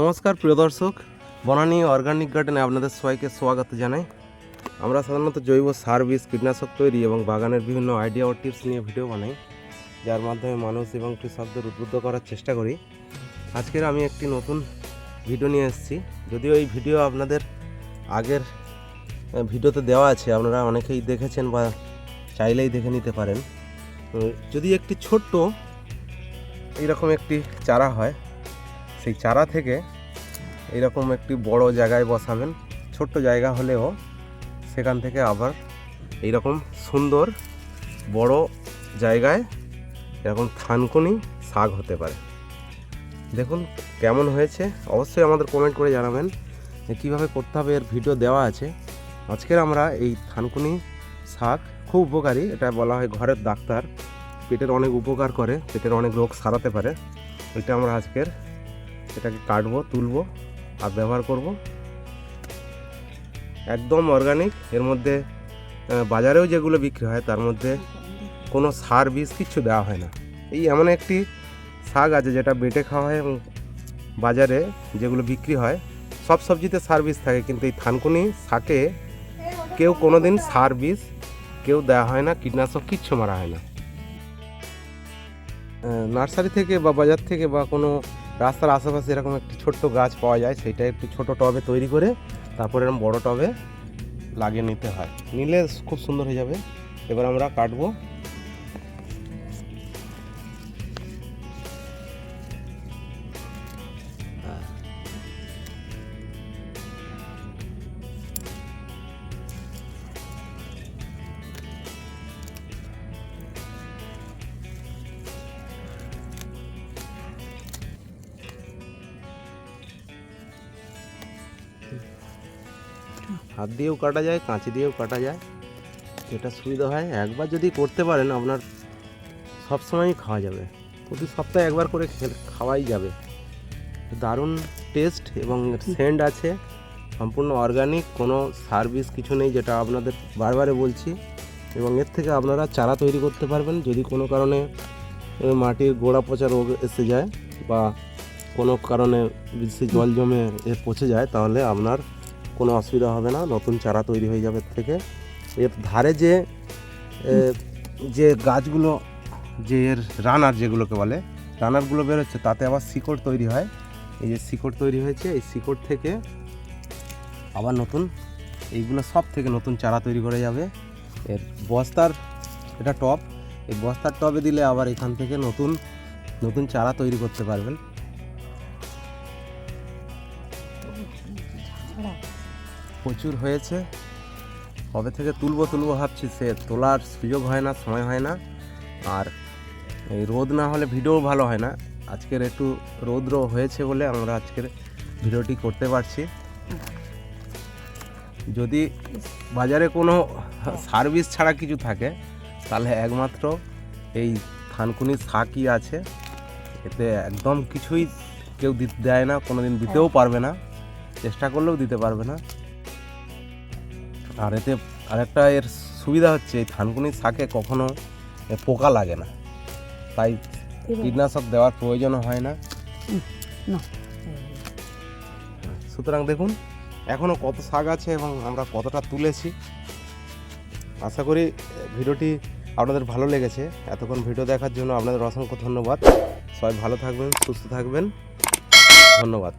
নমস্কার, প্রিয় দর্শক। বনানী অর্গানিক গার্ডেনে আপনাদের সবাইকে স্বাগত জানাই। আমরা সাধারণত জৈব সার বীজ, কীটনাশক তৈরি এবং বাগানের বিভিন্ন আইডিয়া ও টিপস নিয়ে ভিডিও বানাই, যার মাধ্যমে মানুষ এবং কৃষকদের উদ্বুদ্ধ করার চেষ্টা করি। আজকের আমি একটি নতুন ভিডিও নিয়ে এসেছি। যদিও এই ভিডিও আপনাদের আগের ভিডিওতে দেওয়া আছে, আপনারা অনেকেই দেখেছেন বা চাইলেই দেখে নিতে পারেন। যদি একটি ছোট্ট, এইরকম একটি চারা হয় সেই চারা থেকে এরকম একটি বড় জায়গায় বসাবেন, ছোট্ট জায়গা হলেও সেখান থেকে আবার এইরকম সুন্দর বড় জায়গায় এরকম থানকুনি শাক হতে পারে। দেখুন কেমন হয়েছে। অবশ্যই আমাদের কমেন্ট করে জানাবেন যে কীভাবে করতে হবে, এর ভিডিও দেওয়া আছে। আজকের আমরা এই থানকুনি শাক খুব উপকারী। এটা বলা হয় ঘরের ডাক্তার। পেটের অনেক উপকার করে, পেটের অনেক রোগ সারাতে পারে। এটা আমরা আজকের এটাকে কাটবো, তুলবো আর ব্যবহার করব। একদম অর্গানিক এর মধ্যে বাজারেও যেগুলো বিক্রি হয়, তার মধ্যে কোনো সার বীজ কিচ্ছু দেওয়া হয় না। এই এমন একটি শাক আছে যেটা বেটে খাওয়া হয় এবং বাজারে যেগুলো বিক্রি হয়, সব সবজিতে সার বীজ থাকে, কিন্তু এই থানকুনি শাকে কেউ কোনো দিন সার বীজ কেউ দেওয়া হয় না, কীটনাশক কিচ্ছু মারা হয় না। নার্সারি থেকে বা বাজার থেকে বা কোনো রাস্তার আশেপাশে এরকম একটি ছোট্ট গাছ পাওয়া যায় সেটা একটু ছোট টবে তৈরি করে তারপর এরকম বড় টবে লাগিয়ে নিতে হয়। নিলে খুব সুন্দর হয়ে যাবে। এবার আমরা কাটবো। হাত দিয়েও কাটা যায় কাঁচি দিয়েও কাটা যায়। এটা সুবিধা হয় একবার যদি করতে পারেন আপনার সবসময়ই খাওয়া যাবে। প্রতি সপ্তাহে একবার করে খাওয়াই যাবে। দারুণ টেস্ট এবং সেন্ট আছে। সম্পূর্ণ অর্গানিক কোনো সার্ভিস কিছু নেই যেটা আপনাদের বারবারে বলছি। এবং এর থেকে আপনারা চারা তৈরি করতে পারবেন যদি কোনো কারণে মাটির গোড়া পচা রোগ এসে যায় বা কোনো কারণে বেশি জল জমে এ পচে যায় তাহলে আপনার কোনো অসুবিধা হবে না, নতুন চারা তৈরি হয়ে যাবে থেকে। এর ধারে যে যে গাছগুলো, যে এর রানার যেগুলোকে বলে, রানারগুলো বেরোচ্ছে, তাতে আবার শিকড় তৈরি হয়। এই যে শিকড় তৈরি হয়েছে, এই শিকড় থেকে আবার নতুন, এইগুলো সব থেকে নতুন চারা তৈরি করে যাবে। এর বস্তার, এটা টপ এই বস্তার টবে দিলে আবার এখান থেকে নতুন নতুন চারা তৈরি করতে পারবেন। প্রচুর হয়েছে। কবে থেকে তুলবো তুলবো ভাবছি, সে তোলার সুযোগ হয় না, সময় হয় না। আর এই রোদ না হলে ভিডিও ভালো হয় না। আজকের একটু রৌদ্র হয়েছে বলে আমরা আজকের ভিডিওটি করতে পারছি। যদি বাজারে কোনো সার্ভিস ছাড়া কিছু থাকে, তাহলে একমাত্র এই থানকুনি শাকই আছে। এতে একদম কিছুই কেউ দেয় না কোনো দিন দিতেও পারবে না। চেষ্টা করলেও দিতে পারবে না। আর এতে আরেকটা এর সুবিধা হচ্ছে এই থানকুনি শাকে কখনো পোকা লাগে না। তাই কীটনাশক দেওয়ার প্রয়োজনও হয় না। না। সুতরাং দেখুন এখনও কত শাক আছে এবং আমরা কতটা তুলেছি। আশা করি ভিডিওটি আপনাদের ভালো লেগেছে। এতক্ষণ ভিডিও দেখার জন্য আপনাদের অসংখ্য ধন্যবাদ। সবাই ভালো থাকবেন সুস্থ থাকবেন। ধন্যবাদ।